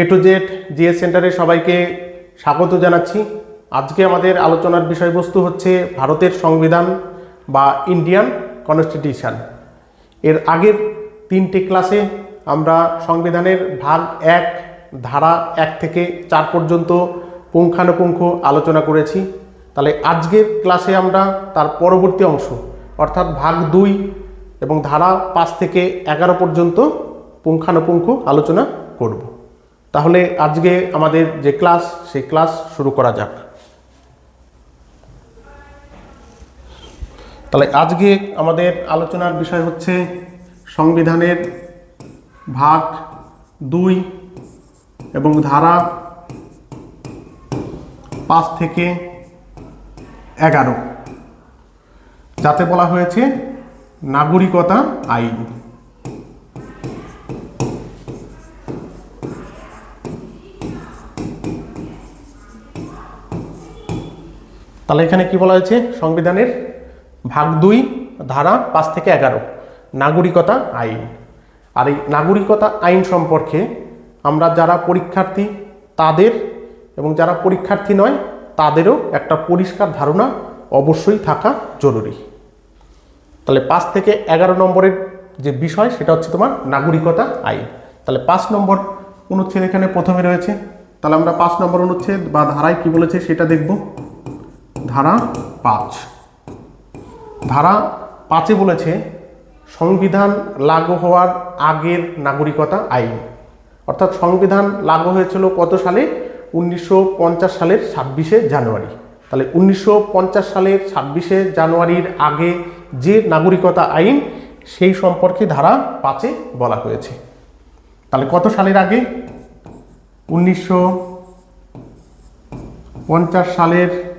A to Z GS সেন্টারে সবাইকে স্বাগত জানাচ্ছি। আজকে আমাদের আলোচনার বিষয়বস্তু হচ্ছে ভারতের সংবিধান বা ইন্ডিয়ান কনস্টিটিউশন এর আগের তিনটে ক্লাসে আমরা সংবিধানের ভাগ এক, ধারা এক থেকে চার পর্যন্ত পুঙ্খানুপুঙ্খ আলোচনা করেছি। তাহলে আজকের ক্লাসে আমরা তার পরবর্তী অংশ, অর্থাৎ ভাগ দুই এবং ধারা পাঁচ থেকে এগারো পর্যন্ত পুঙ্খানুপুঙ্খ আলোচনা করব। তাহলে আজকে আমাদের যে ক্লাস, সেই ক্লাস শুরু করা যাক। তাহলে আজকে আমাদের আলোচনার বিষয় হচ্ছে সংবিধানের ভাগ দুই এবং ধারা পাঁচ থেকে এগারো, যাতে বলা হয়েছে নাগরিকতা আইন। তাহলে এখানে কি বলা হয়েছে? সংবিধানের ভাগ দুই, ধারা পাঁচ থেকে এগারো, নাগরিকতা আইন। আর এই নাগরিকতা আইন সম্পর্কে আমরা যারা পরীক্ষার্থী, তাদের এবং যারা পরীক্ষার্থী নয়, তাদেরও একটা পরিষ্কার ধারণা অবশ্যই থাকা জরুরি। তাহলে পাঁচ থেকে এগারো নম্বরের যে বিষয়, সেটা হচ্ছে তোমার নাগরিকতা আইন। তাহলে পাঁচ নম্বর অনুচ্ছেদ এখানে প্রথমে রয়েছে। তাহলে আমরা পাঁচ নম্বর অনুচ্ছেদ বা ধারায় কি বলেছে সেটা দেখব। ধারা পাঁচ। ধারা পাঁচে বলেছে, সংবিধান লাগু হওয়ার আগের নাগরিকতা আইন। অর্থাৎ সংবিধান লাগু হয়েছিল কত সালে? উনিশশো পঞ্চাশ সালের ছাব্বিশে জানুয়ারি। তাহলে উনিশশো পঞ্চাশ সালের ছাব্বিশে জানুয়ারির আগে যে নাগরিকতা আইন, সেই সম্পর্কে ধারা পাঁচে বলা হয়েছে। তাহলে কত সালের আগে? উনিশশো পঞ্চাশ সালের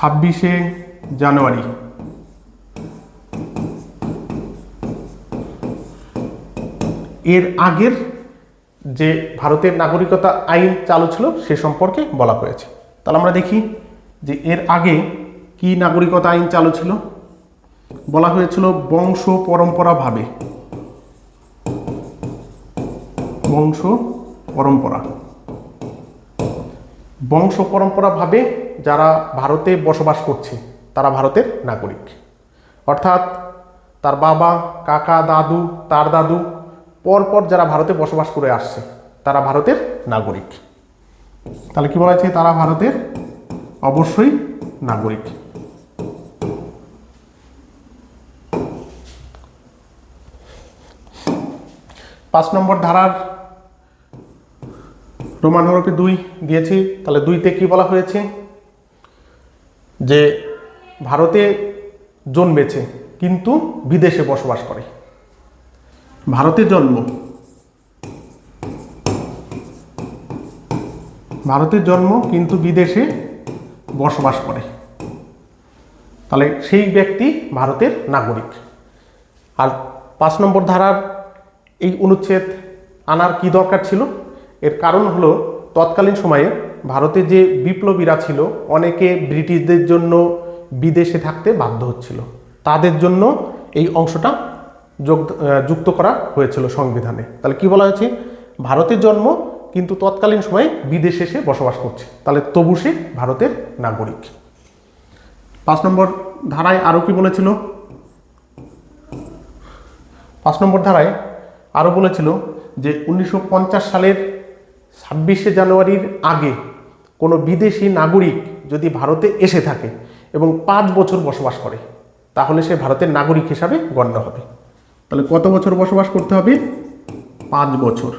ছাব্বিশে জানুয়ারি। এর আগের যে ভারতের নাগরিকতা আইন চালু ছিল, সে সম্পর্কে বলা হয়েছে। তাহলে আমরা দেখি যে এর আগে কি নাগরিকতা আইন চালু ছিল? বলা হয়েছিল বংশ পরম্পরাভাবে। বংশ পরম্পরা। বংশ পরম্পরাভাবে যারা ভারতে বসবাস করছে, তারা ভারতের নাগরিক। অর্থাৎ তার বাবা, কাকা, দাদু, তার দাদু, পরপর যারা ভারতে বসবাস করে আসছে, তারা ভারতের নাগরিক। তাহলে কি বলা হয়েছে? তারা ভারতের অবশ্যই নাগরিক। পাঁচ নম্বর ধারার রোমান হরফে দুই দিয়েছি। তাহলে দুইতে কি বলা হয়েছে? যে ভারতে জন্মেছে কিন্তু বিদেশে বসবাস করে। ভারতে জন্ম? ভারতের জন্ম কিন্তু বিদেশে বসবাস করে। তাহলে সেই ব্যক্তি ভারতের নাগরিক। আর পাঁচ নম্বর ধারার এই অনুচ্ছেদ আনার কি দরকার ছিল? এর কারণ হলো তৎকালীন সময়ে ভারতে যে বিপ্লবীরা ছিল, অনেকে ব্রিটিশদের জন্য বিদেশে থাকতে বাধ্য হচ্ছিল। তাদের জন্য এই অংশটা যোগ যুক্ত করা হয়েছিল সংবিধানে। তাহলে কি বলা হয়েছে? ভারতের জন্ম কিন্তু তৎকালীন সময়ে বিদেশে এসে বসবাস করছে। তাহলে তবু সে ভারতের নাগরিক। পাঁচ নম্বর ধারায় আরও কি বলেছিল? পাঁচ নম্বর ধারায় আরও বলেছিল যে উনিশশো পঞ্চাশ সালের ছাব্বিশে জানুয়ারির আগে কোনো বিদেশি নাগরিক যদি ভারতে এসে থাকে এবং পাঁচ বছর বসবাস করে, তাহলে সে ভারতের নাগরিক হিসাবে গণ্য হবে। তাহলে কত বছর বসবাস করতে হবে? পাঁচ বছর।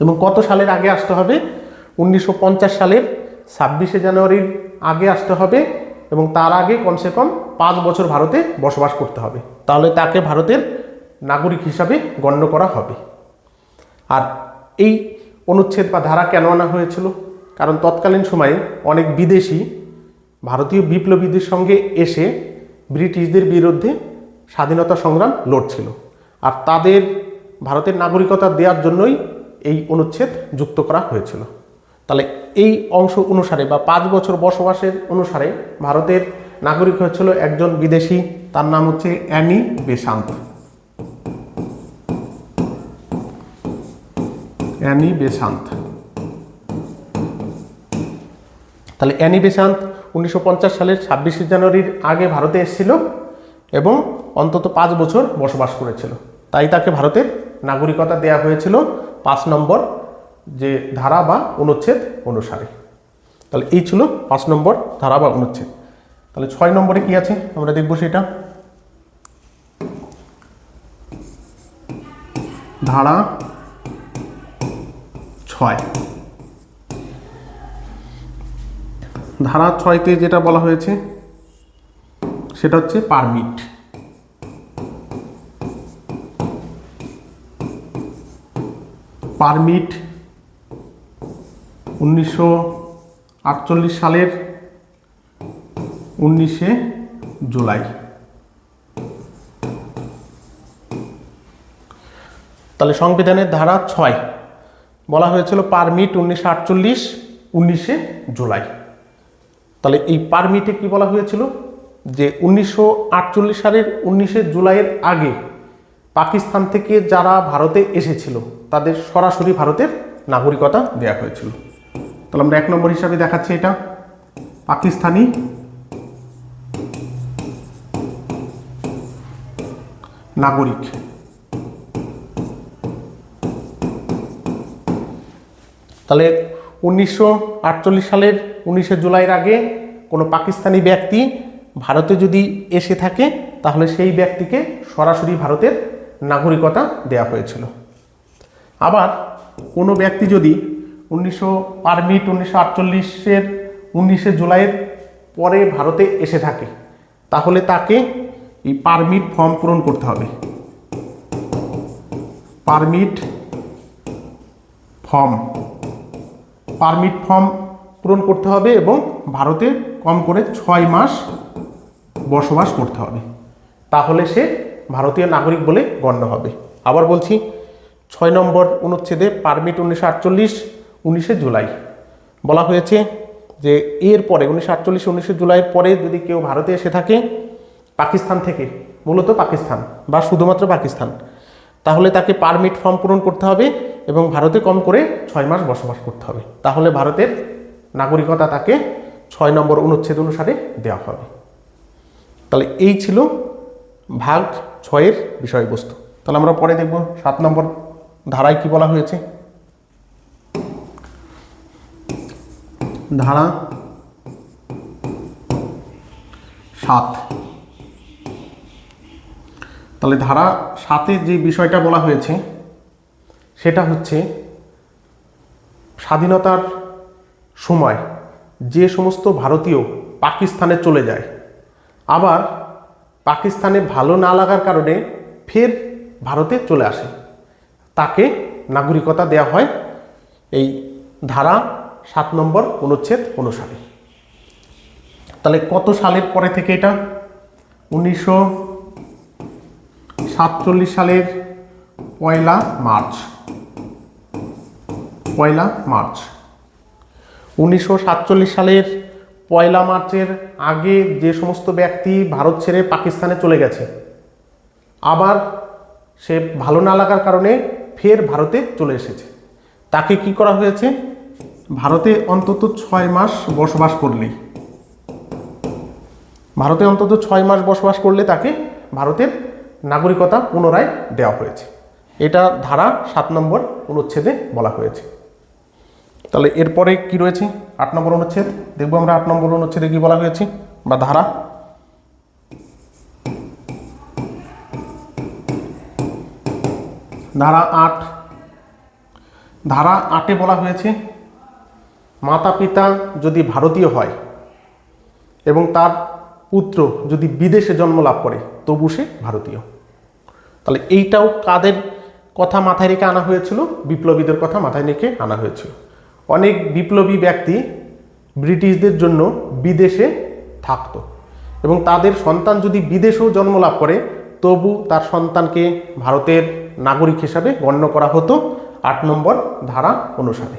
এবং কত সালের আগে আসতে হবে? উনিশশো সালের ছাব্বিশে জানুয়ারির আগে আসতে হবে এবং তার আগে কমসে কম পাঁচ বছর ভারতে বসবাস করতে হবে। তাহলে তাকে ভারতের নাগরিক হিসাবে গণ্য করা হবে। আর এই অনুচ্ছেদ বা ধারা কেন আনা হয়েছিল? কারণ তৎকালীন সময়ে অনেক বিদেশি, ভারতীয় বিপ্লবীদের সঙ্গে এসে ব্রিটিশদের বিরুদ্ধে স্বাধীনতা সংগ্রাম লড়ছিল। আর তাদের ভারতের নাগরিকতা দেওয়ার জন্যই এই অনুচ্ছেদ যুক্ত করা হয়েছিল। তাহলে এই অংশ অনুসারে বা পাঁচ বছর বসবাসের অনুসারে ভারতের নাগরিক হয়েছিল একজন বিদেশি, তার নাম হচ্ছে অ্যানি বেসান্ত অ্যানি বেসান্ত তাহলে অ্যানি বেসান্ত উনিশশো সালের ছাব্বিশে জানুয়ারির আগে ভারতে এসেছিল এবং অন্তত পাঁচ বছর বসবাস করেছিল। তাই তাকে ভারতের নাগরিকতা দেয়া হয়েছিল পাঁচ নম্বর যে ধারা বা অনুচ্ছেদ অনুসারে। তাহলে এই ছিল পাঁচ নম্বর ধারা বা অনুচ্ছেদ। তাহলে ছয় নম্বরে কি আছে? আমরা দেখব সেটা। ধারা ছয়। ধারা ছয়তে যেটা বলা হয়েছে, সেটা হচ্ছে পারমিট পারমিট উনিশশো আটচল্লিশ সালের উনিশে জুলাই। তাহলে সংবিধানের ধারা ছয়। বলা হয়েছিল পারমিট উনিশশো আটচল্লিশ, উনিশে জুলাই। তাহলে এই পারমিটে কি বলা হয়েছিল? যে উনিশশো আটচল্লিশ সালের উনিশে জুলাইয়ের আগে পাকিস্তান থেকে যারা ভারতে এসেছিল, তাদের সরাসরি ভারতের নাগরিকতা দেওয়া হয়েছিল। তাহলে আমরা এক নম্বর হিসাবে দেখাচ্ছি এটা। পাকিস্তানি নাগরিক। তাহলে উনিশশো আটচল্লিশ সালের উনিশে জুলাইয়ের আগে কোনো পাকিস্তানি ব্যক্তি ভারতে যদি এসে থাকে, তাহলে সেই ব্যক্তিকে সরাসরি ভারতের নাগরিকতা দেওয়া হয়েছিল। আবার কোনো ব্যক্তি যদি উনিশশো পারমিট উনিশশো আটচল্লিশের উনিশে জুলাইয়ের পরে ভারতে এসে থাকে, তাহলে তাকে এই পারমিট ফর্ম পূরণ করতে হবে। পারমিট ফর্ম পারমিট ফর্ম পূরণ করতে হবে এবং ভারতে কম করে ছয় মাস বসবাস করতে হবে। তাহলে সে ভারতীয় নাগরিক বলে গণ্য হবে। আবার বলছি, ছয় নম্বর অনুচ্ছেদে পারমিট উনিশশো আটচল্লিশ, উনিশে জুলাই। বলা হয়েছে যে, এর পরে, উনিশশো আটচল্লিশ, উনিশে জুলাইয়ের পরে যদি কেউ ভারতে এসে থাকে, পাকিস্তান থেকে, মূলত পাকিস্তান বা শুধুমাত্র পাকিস্তান, তাহলে তাকে পারমিট ফর্ম পূরণ করতে হবে এবং ভারতে কম করে ছয় মাস বসবাস করতে হবে। তাহলে ভারতের নাগরিকতা তাকে ছয় নম্বর অনুচ্ছেদ অনুসারে দেওয়া হবে। তাহলে এই ছিল ভাগ ছয়ের বিষয়বস্তু। তাহলে আমরা পরে দেখব সাত নম্বর ধারায় কি বলা হয়েছে। ধারা সাত। তাহলে ধারা সাতে যে বিষয়টা বলা হয়েছে সেটা হচ্ছে স্বাধীনতার সময় যে সমস্ত ভারতীয় পাকিস্তানে চলে যায়। আবার পাকিস্তানে ভালো না লাগার কারণে ফের ভারতে চলে আসে। তাকে নাগরিকতা দেওয়া হয় এই ধারা সাত নম্বর অনুচ্ছেদ অনুসারে। তাহলে কত সালের পরে থেকে এটা? উনিশশো সাতচল্লিশ সালের পয়লা মার্চ। পয়লা মার্চ। উনিশশো সাতচল্লিশ সালের পয়লা মার্চের আগে যে সমস্ত ব্যক্তি ভারত ছেড়ে পাকিস্তানে চলে গেছে, আবার সে ভালো না লাগার কারণে ফের ভারতে চলে এসেছে। তাকে কি করা হয়েছে? ভারতে অন্তত ছয় মাস বসবাস করলেই। ভারতে অন্তত ছয় মাস বসবাস করলে তাকে ভারতের নাগরিকতা পুনরায় দেওয়া হয়েছে। এটা ধারা সাত নম্বর অনুচ্ছেদে বলা হয়েছে। তাহলে এরপরে কি রয়েছে? আট নম্বর অনুচ্ছেদ। দেখব আমরা আট নম্বর অনুচ্ছেদে কি বলা হয়েছে বা ধারা। ধারা আট। ধারা আটে বলা হয়েছে, মাতা পিতা যদি ভারতীয় হয় এবং তার পুত্র যদি বিদেশে জন্ম লাভ করে, তবু সে ভারতীয়। তাহলে এইটাও কাদের কথা মাথায় রেখে আনা হয়েছিল? বিপ্লবীদের কথা মাথায় রেখে আনা হয়েছিল। অনেক বিপ্লবী ব্যক্তি ব্রিটিশদের জন্য বিদেশে থাকতো এবং তাদের সন্তান যদি বিদেশেও জন্ম লাভ করে, তবু তার সন্তানকে ভারতের নাগরিক হিসাবে গণ্য করা হতো আট নম্বর ধারা অনুসারে।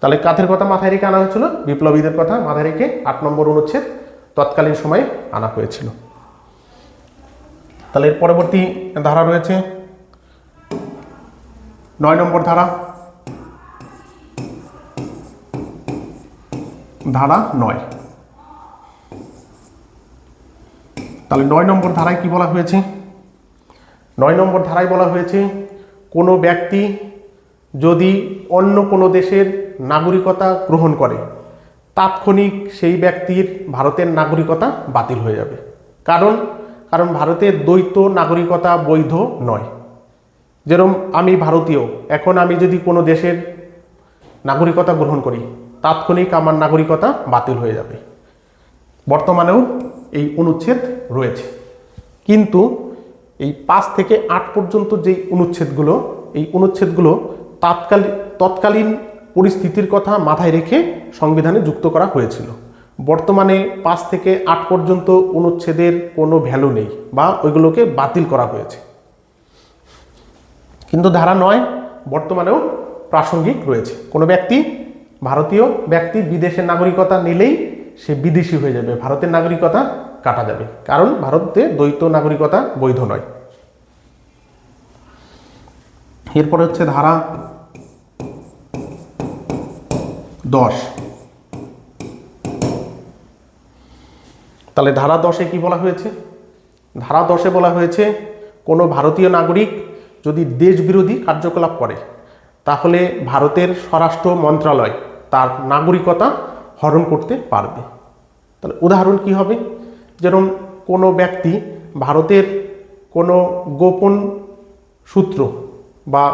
তাহলে কাদের কথা মাথায় রেখে আনা হয়েছিল, বিপ্লবীদের কথা মাথায় রেখে আট নম্বর অনুচ্ছেদ তৎকালীন সময়ে আনা হয়েছিল। তাহলে পরবর্তী ধারা রয়েছে, নয় নম্বর ধারা। ধারা নয়। তাহলে নয় নম্বর ধারায় কি বলা হয়েছে? নয় নম্বর ধারায় বলা হয়েছে, কোনো ব্যক্তি যদি অন্য কোনো দেশের নাগরিকতা গ্রহণ করে, তাৎক্ষণিক সেই ব্যক্তির ভারতের নাগরিকতা বাতিল হয়ে যাবে। কারণ কারণ ভারতের দ্বৈত নাগরিকতা বৈধ নয়। যেরম আমি ভারতীয়, এখন আমি যদি কোনো দেশের নাগরিকতা গ্রহণ করি তাৎক্ষণিক আমার নাগরিকতা বাতিল হয়ে যাবে। বর্তমানেও এই অনুচ্ছেদ রয়েছে। কিন্তু এই পাঁচ থেকে আট পর্যন্ত যে অনুচ্ছেদগুলো, এই অনুচ্ছেদগুলো তাৎকালীন তৎকালীন পরিস্থিতির কথা মাথায় রেখে সংবিধানে যুক্ত করা হয়েছিল। বর্তমানে পাঁচ থেকে আট পর্যন্ত অনুচ্ছেদের কোনো ভ্যালু নেই বা ওইগুলোকে বাতিল করা হয়েছে। কিন্তু ধারা নয় বর্তমানেও প্রাসঙ্গিক রয়েছে। কোনো ব্যক্তি ভারতীয় ব্যক্তি বিদেশের নাগরিকতা নিলেই সে বিদেশি হয়ে যাবে, ভারতের নাগরিকতা কাটা যাবে। কারণ ভারতে দ্বৈত নাগরিকতা বৈধ নয়। এরপরে হচ্ছে ধারা দশ। তাহলে ধারা দশে কি বলা হয়েছে? ধারা দশে বলা হয়েছে, কোনো ভারতীয় নাগরিক যদি দেশবিরোধী কার্যকলাপ করে, তাহলে ভারতের স্বরাষ্ট্র মন্ত্রণালয় তার নাগরিকতা হরণ করতে পারবে। তাহলে উদাহরণ কি হবে? যেরকম কোনো ব্যক্তি ভারতের কোনো গোপন সূত্র বা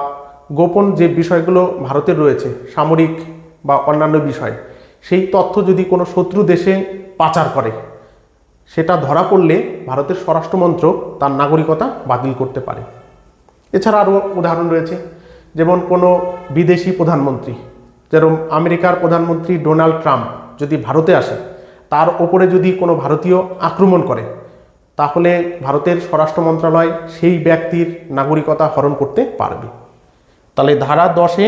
গোপন যে বিষয়গুলো ভারতের রয়েছে, সামরিক বা অন্যান্য বিষয়, সেই তথ্য যদি কোনো শত্রু দেশে পাচার করে, সেটা ধরা পড়লে ভারতের স্বরাষ্ট্রমন্ত্র তার নাগরিকতা বাতিল করতে পারে। এছাড়া আরও উদাহরণ রয়েছে, যেমন কোনো বিদেশি প্রধানমন্ত্রী যেরকম আমেরিকার প্রধানমন্ত্রী ডোনাল্ড ট্রাম্প যদি ভারতে আসে, তার ওপরে যদি কোনো ভারতীয় আক্রমণ করে, তাহলে ভারতের স্বরাষ্ট্র মন্ত্রণালয় সেই ব্যক্তির নাগরিকতা হরণ করতে পারবে। তাহলে ধারা দশে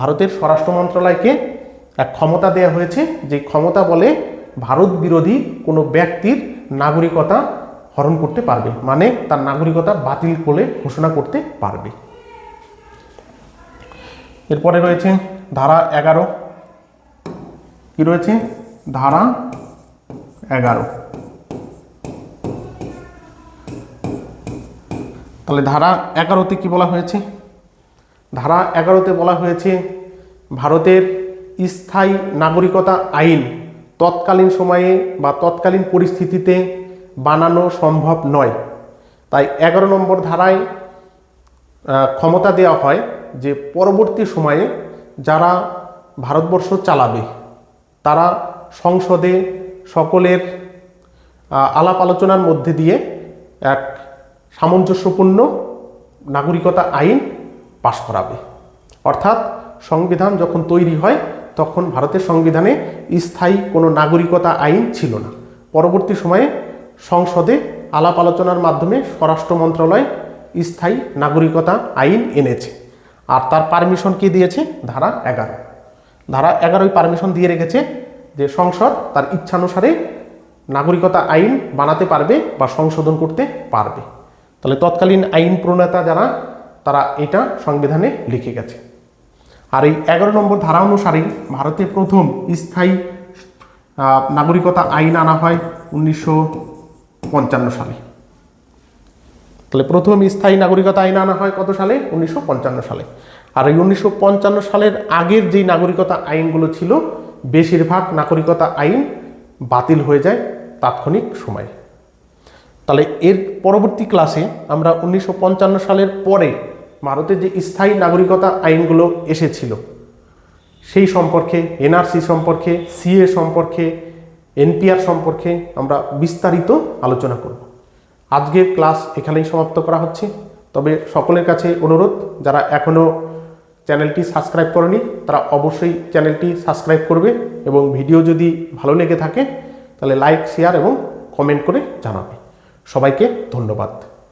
ভারতের স্বরাষ্ট্র মন্ত্রণালয়কে এক ক্ষমতা দেওয়া হয়েছে, যে ক্ষমতা বলে ভারত বিরোধী কোনো ব্যক্তির নাগরিকতা হরণ করতে পারবে মানে তার নাগরিকতা বাতিল করে ঘোষণা করতে পারবে। এরপরে রয়েছে ধারা এগারো। কি রয়েছে? ধারা এগারো। তাহলে ধারা এগারোতে কি বলা হয়েছে? ধারা এগারোতে বলা হয়েছে, ভারতের স্থায়ী নাগরিকতা আইন তৎকালীন সময়ে বা তৎকালীন পরিস্থিতিতে বানানো সম্ভব নয়। তাই এগারো নম্বর ধারায় ক্ষমতা দেওয়া হয় যে পরবর্তী সময়ে যারা ভারতবর্ষ চালাবে, তারা সংসদে সকলের আলাপ আলোচনার মধ্যে দিয়ে এক সামঞ্জস্যপূর্ণ নাগরিকতা আইন পাশ করাবে। অর্থাৎ সংবিধান যখন তৈরি হয়, তখন ভারতের সংবিধানে স্থায়ী কোনো নাগরিকতা আইন ছিল না। পরবর্তী সময়ে সংসদে আলাপ আলোচনার মাধ্যমে স্বরাষ্ট্র মন্ত্রণালয় স্থায়ী নাগরিকতা আইন এনেছে। আর তার পারমিশন কে দিয়েছে? ধারা এগারো। ধারা এগারোই পারমিশন দিয়ে রেখেছে যে সংসদ তার ইচ্ছানুসারে নাগরিকতা আইন বানাতে পারবে বা সংশোধন করতে পারবে। তাহলে তৎকালীন আইন প্রণেতা যারা, তারা এটা সংবিধানে লিখে গেছে। আর এই এগারো নম্বর ধারা অনুসারে ভারতে প্রথম স্থায়ী নাগরিকতা আইন আনা হয় উনিশশো পঞ্চান্ন সালে। তাহলে প্রথম স্থায়ী নাগরিকতা আইন আনা হয় কত সালে? উনিশশো পঞ্চান্ন সালে। আর এই উনিশশো পঞ্চান্ন সালের আগের যেই নাগরিকতা আইনগুলো ছিল, বেশিরভাগ নাগরিকতা আইন বাতিল হয়ে যায় তাৎক্ষণিক সময়ে। তাহলে এর পরবর্তী ক্লাসে আমরা উনিশশো পঞ্চান্ন সালের পরে ভারতের যে স্থায়ী নাগরিকতা আইনগুলো এসেছিল, সেই সম্পর্কে, এনআরসি সম্পর্কে, সিএ সম্পর্কে, এনপিআর সম্পর্কে আমরা বিস্তারিত আলোচনা করব। আজকের ক্লাস এখানেই সমাপ্ত করা হচ্ছে। তবে সকলের কাছে অনুরোধ, যারা এখনও চ্যানেলটি সাবস্ক্রাইব করেনি, তারা অবশ্যই চ্যানেলটি সাবস্ক্রাইব করবে এবং ভিডিও যদি ভালো লেগে থাকে, তাহলে লাইক, শেয়ার এবং কমেন্ট করে জানাবে। সবাইকে ধন্যবাদ।